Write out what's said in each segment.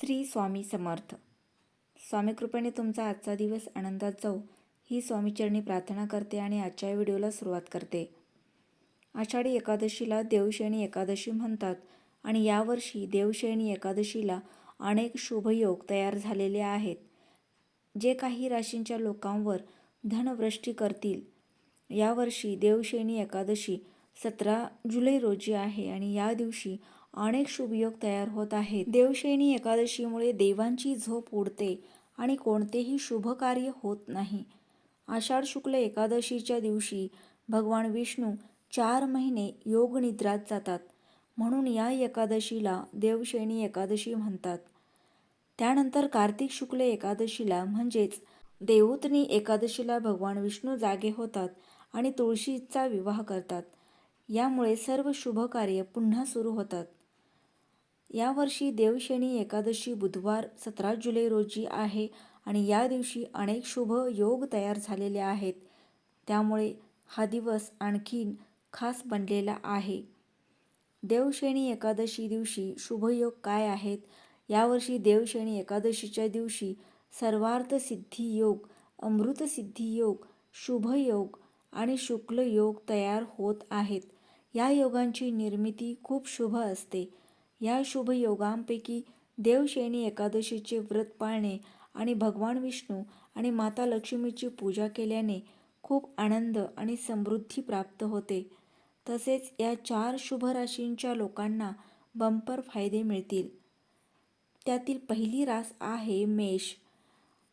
श्री स्वामी समर्थ. स्वामी कृपेने तुमचा आजचा दिवस आनंदात जाऊ ही स्वामीचरणी प्रार्थना करते आणि आजच्या व्हिडिओला सुरुवात करते. आषाढी एकादशीला देवशयनी एकादशी म्हणतात आणि यावर्षी देवशयणी एकादशीला अनेक शुभयोग तयार झालेले आहेत. जे काही राशींच्या लोकांवर धनवृष्टी करतील यावर्षी देवशयनी एकादशी सतरा जुलै रोजी आहे आणि या दिवशी अनेक शुभयोग तयार होत आहेत. देवशयनी एकादशीमुळे देवांची झोप उडते आणि कोणतेही शुभ कार्य होत नाही. आषाढ शुक्ल एकादशीच्या दिवशी भगवान विष्णू चार महिने योग निद्रात जातात. म्हणून या एकादशीला देवशयनी एकादशी म्हणतात. त्यानंतर कार्तिक शुक्ल एकादशीला म्हणजेच देवोतनी एकादशीला भगवान विष्णू जागे होतात आणि तुळशीचा विवाह करतात. यामुळे सर्व शुभ कार्य पुन्हा सुरू होतात. यावर्षी देवशेणी एकादशी बुधवार सतरा जुलै रोजी आहे आणि या दिवशी अनेक शुभ योग तयार झालेले आहेत. त्यामुळे हा दिवस आणखीन खास बनलेला आहे. देवशेणी एकादशी दिवशी शुभयोग काय आहेत? यावर्षी देवशेणी एकादशीच्या दिवशी सर्वार्थ सिद्धी योग अमृतसिद्धी योग शुभयोग आणि शुक्ल योग तयार होत आहेत. या योगांची निर्मिती खूप शुभ असते. या शुभ योगांपैकी देवशयनी एकादशीचे व्रत पाळणे आणि भगवान विष्णू आणि माता लक्ष्मीची पूजा केल्याने खूप आनंद आणि समृद्धी प्राप्त होते. तसेच या चार शुभ राशींच्या लोकांना बंपर फायदे मिळतील. त्यातील पहिली रास आहे मेष.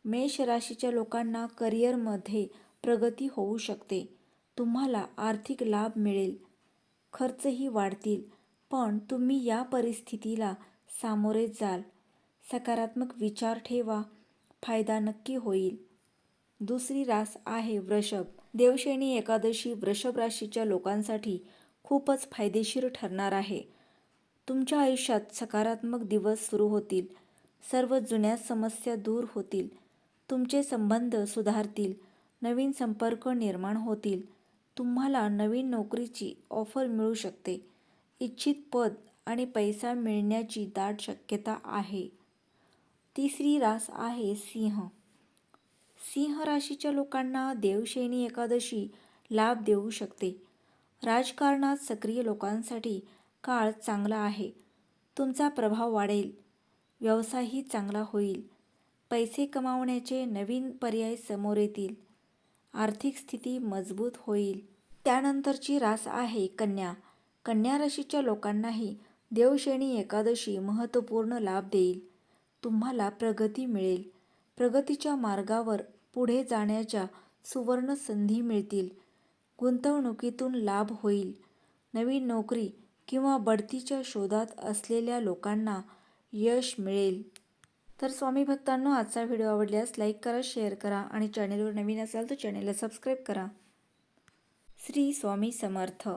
मेष राशीच्या लोकांना करिअरमध्ये प्रगती होऊ शकते. तुम्हाला आर्थिक लाभ मिळेल. खर्चही वाढतील. पण तुम्ही या परिस्थितीला सामोरे जाल. सकारात्मक विचार ठेवा. फायदा नक्की होईल. दुसरी रास आहे वृषभ. देवशेनी एकादशी वृषभ राशीच्या लोकांसाठी खूपच फायदेशीर ठरणार आहे. तुमच्या आयुष्यात सकारात्मक दिवस सुरू होतील. सर्व जुन्या समस्या दूर होतील. तुमचे संबंध सुधारतील. नवीन संपर्क निर्माण होतील. तुम्हाला नवीन नोकरीची ऑफर मिळू शकते. इच्छित पद आणि पैसा मिळण्याची दाट शक्यता आहे. तिसरी रास आहे सिंह. सिंह राशीच्या लोकांना देवशैनी एकादशी लाभ देऊ शकते. राजकारणात सक्रिय लोकांसाठी काळ चांगला आहे. तुमचा प्रभाव वाढेल. व्यवसायही चांगला होईल. पैसे कमावण्याचे नवीन पर्याय समोर येतील. आर्थिक स्थिती मजबूत होईल. त्यानंतरची रास आहे कन्या. कन्या राशीच्या लोकांनाही देवशेणी एकादशी महत्त्वपूर्ण लाभ देईल. तुम्हाला प्रगती मिळेल. प्रगतीच्या मार्गावर पुढे जाण्याच्या सुवर्ण संधी मिळतील. गुंतवणुकीतून लाभ होईल. नवीन नोकरी किंवा बढतीच्या शोधात असलेल्या लोकांना यश मिळेल. तर स्वामी भक्तांनो आजचा व्हिडिओ आवडल्यास लाईक करा शेअर करा आणि चॅनेलवर नवीन असाल तर चॅनेलला सबस्क्राईब करा. श्री स्वामी समर्थ.